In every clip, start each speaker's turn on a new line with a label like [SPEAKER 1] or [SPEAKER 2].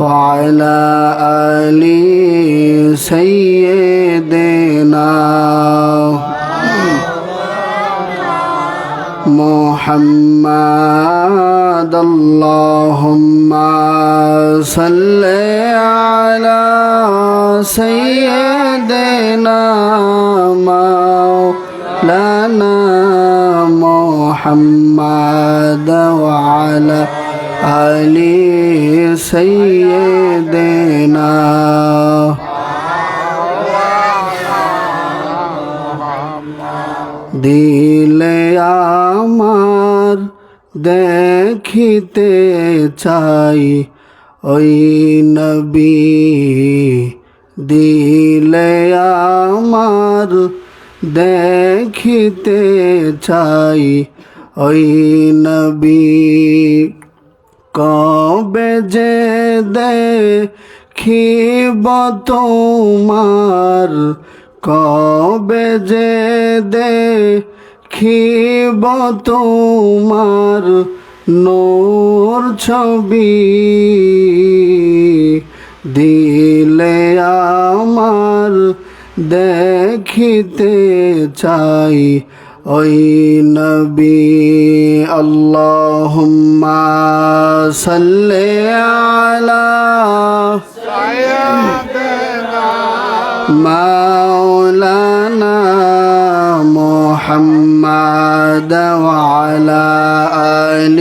[SPEAKER 1] وعلى آل سيدنا محمد اللهم صل على سيدنا مولانا محمد وعلى آل سيدنا দিলে আমার দেখিতে চাই ওই নবী দিলে আমার দেখিতে চাই ওই নবী কবে যে দেখিব তোমার কবে যে দেখিব তোমার নোর ছবি দিলে আমার দেখিতে চাই। أي نبي اللهم صل على سيدنا مولانا محمد وعلى آل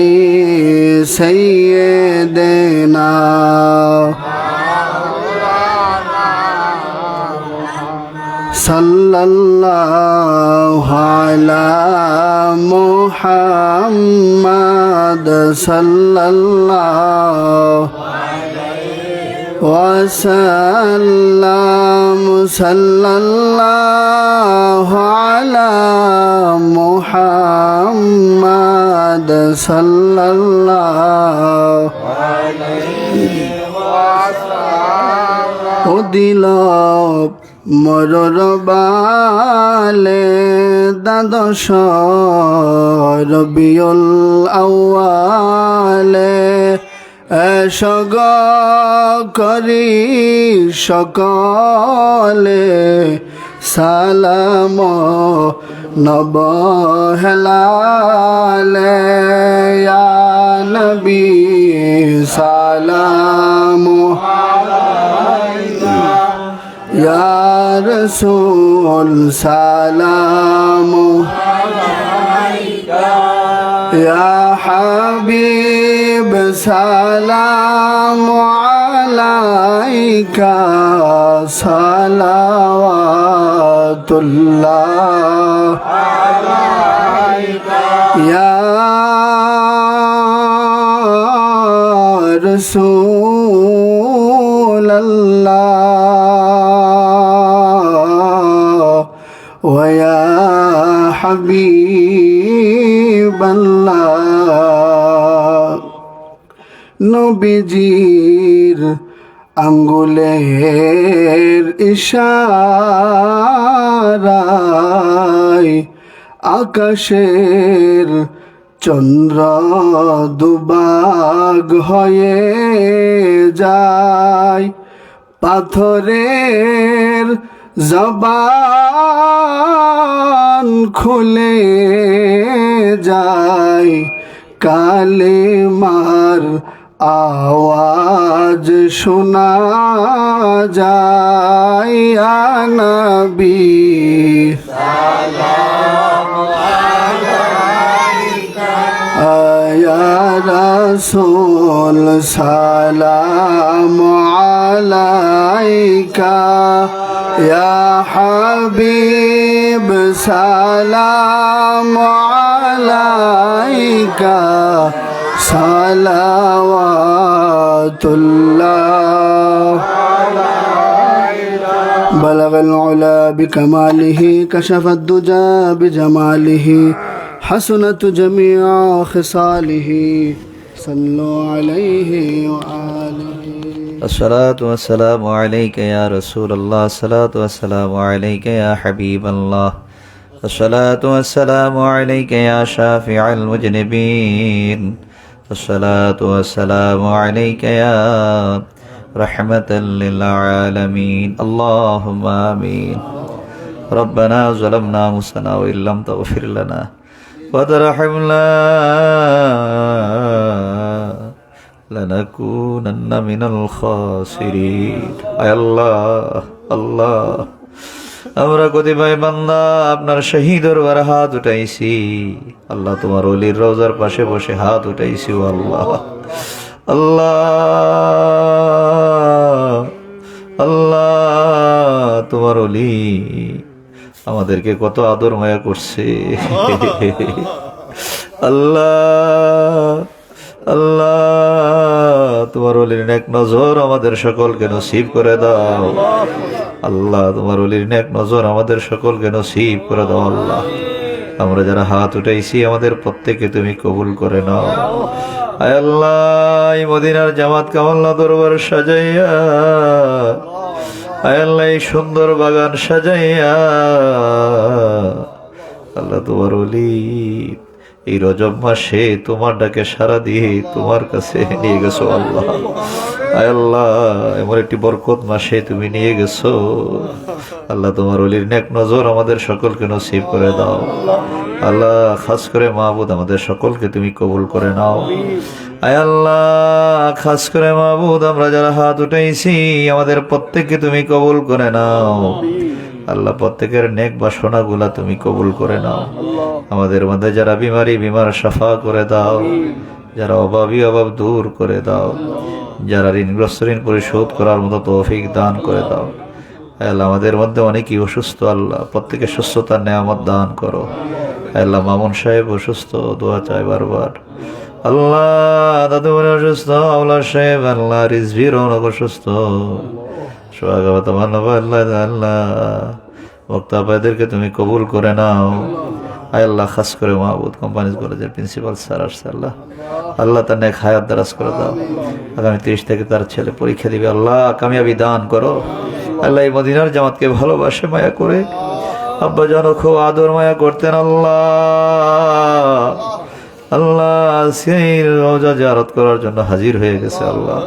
[SPEAKER 1] سيدنا صلى الله على محمد صلى الله وسلم صلى الله على محمد صلى الله ও দিল মরর বালে দ্বাদশ রবিউল আউয়ালে। এসগ করি সকলে সালাম নব হেলালে। নবী সালাম। ইয়া রসুল সালাম ইয়া হাবিব সালাম আলাইকা। সালাওয়াতুল্লাহ ইয়া রাসূলাল্লাহ হাবিবাল্লাহ। নবীজির আঙ্গুলের ইশারায় আকাশের চন্দ্র দুবাগ হয়ে যায়। পাথরের জবান খুলে যায় কালে মার আওয়াজ শোনা যায় নবী يا رسول سلام عليك. يا حبيب سلام عليك. صلوات الله. بلغ العلا بكماله كشف الدجى بجماله. حسنت جميع خصاله، صلوا عليه وآله.
[SPEAKER 2] الصلاة والسلام عليك يا رسول الله، الصلاة والسلام عليك يا حبيب الله. الصلاة والسلام عليك يا شافع المذنبين الصلاة والسلام عليك يا رحمة للعالمين. اللهم آمين. ربنا ظلمنا أنفسنا وإن لم تغفر لنا. وترحمنا لنكونن من الخاسرين আয় আল্লাহ আল্লাহ আমরা কতিপয় বান্দা আপনার শহীদর বার হাত উঠাইছি আল্লাহ তোমার অলির রোজার পাশে বসে হাত উঠাইছি ও আল্লাহ আল্লাহ আল্লাহ তোমার অলি আমাদেরকে কত আদর মায়া করছে। আল্লাহ আল্লাহ তোমার অলির এক নজর আমাদের সকলকে নসিব করে দাও। আল্লাহ তোমার অলির এক নজর আমাদের সকলকে নসিব করে দাও আল্লাহ। আমরা যারা হাত উঠাইছি আমাদের প্রত্যেকে তুমি কবুল করে নাও। আয় আল্লাহ মদিনার জামাত কামাল্লা দরবার সাজাইয়া আল্লাহ এই সুন্দর বাগান সাজাইয়া, আল্লাহ তোমার অলি এই রজব মাসে তোমার ডাকে সারা দিয়ে তোমার কাছে নিয়ে গেছো আল্লাহ। আল্লাহ, এমন একটি বরকত মাসে তুমি নিয়ে গেছো। আল্লাহ তোমার অলির নেক নজর আমাদের সকলকে নসিব করে দাও। আল্লাহ, খাস করে মাহবুদ আমাদের সকলকে তুমি কবুল করে নাও। আল্লাহ খাস করে মাহবুদ আমরা যারা হাত উঠাইছি আমাদের প্রত্যেককে তুমি কবুল করে নাও। আল্লাহ প্রত্যেকের নেক বাসনা গুলা তুমি কবুল করে নাও। আমাদের মধ্যে যারা বিমারি বিমার সাফা করে দাও। যারা অভাবী অভাব দূর করে দাও। যারা ঋণগ্রস্ত ঋণ পরিশোধ করার মতো তৌফিক দান করে দাও। আল্লাহ আমাদের মধ্যে অনেকেই অসুস্থ আল্লাহ প্রত্যেকে সুস্থতার নেয়ামত দান করো। আল্লাহ মামুন সাহেব অসুস্থ দোয়া চাই বারবার। আল্লাহ দাদু মনে অসুস্থ, আল্লাহ সাহেব, আল্লাহ রিজভির অনেক আল্লাহ আল্লাহ। বক্তাবাইদেরকে তুমি কবুল করে নাও। আয় আল্লাহ, খাস করে মাহবুদ কোম্পানিজ কলেজের প্রিন্সিপাল স্যার আসছে, আল্লাহ। আল্লাহ তার নেক হায়াত দারাজ করে দাও। আগামী তিরিশ থেকে তার ছেলে পরীক্ষা দিবে। আল্লাহ, কামিয়াবি দান করো। আল্লাহ এই মদিনার জামাতকে ভালোবাসে, মায়া করে। আব্বা যেন খুব আদর, মায়া করতেন, আল্লাহ। আল্লাহ সেই রোজা জারত করার জন্য হাজির হয়ে গেছে আল্লাহ।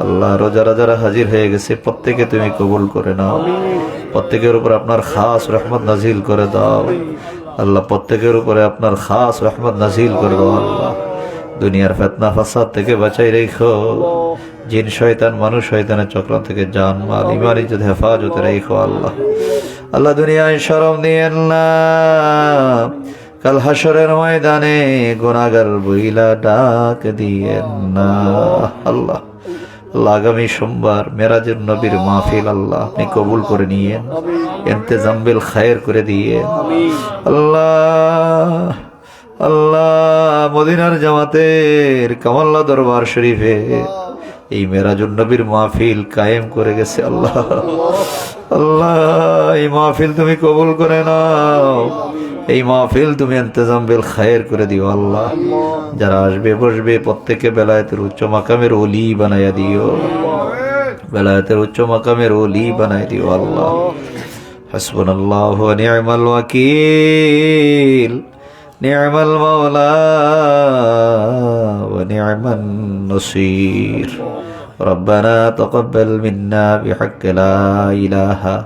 [SPEAKER 2] আল্লাহ রোজারা যারা হাজির হয়ে গেছে, প্রত্যেকে তুমি কবুল করে নাও। প্রত্যেকের উপর আপনার খাস রহমত নাজিল করে দাও। আল্লাহ, প্রত্যেকের উপরে আপনার খাস রহমত নাজিল করে দাও আল্লাহ। দুনিয়ার ফেতনা ফাসাদ থেকে বাঁচাই রেখো। জিন শয়তান, মানুষ শয়তানের চক্র থেকে জান মাল ইমান ইজ্জত, হেফাজতে রেখো আল্লাহ। আল্লাহ, দুনিয়ায় শরম দিয়েন না। কাল হাসরের ময়দানে গোনাগার বইলা ডাক দিয়েন না। আল্লাহ আগামী সোমবার মেরাজের নবীর মাহফিল আল্লাহ আপনি কবুল করে নিয়েন এন্তেজাম্বিল খায়ের করে দিয়ে আল্লাহ আল্লাহ, মদিনার জামাতের কামাল্লা দরবার শরীফে এই মেরাজুন নবীর মাহফিল কায়েম করে গেছে আল্লাহ। আল্লাহ, এই মাহফিল তুমি কবুল করে নাও। এই মাহফিল তুমি ইন্তজাম বিল খায়ের করে দিও আল্লাহ যারা আসবে বসবে প্রত্যেকে বেলায়েতের উচ্চ মাকামের ওলি বানাইয়া দিও বেলায়েতের উচ্চ মাকামের ওলি বানাই দিও আল্লাহ حسبنا الله ونعم الوكيل نعم المولى ونعم النصير ربنا تقبل منا بحق لا إله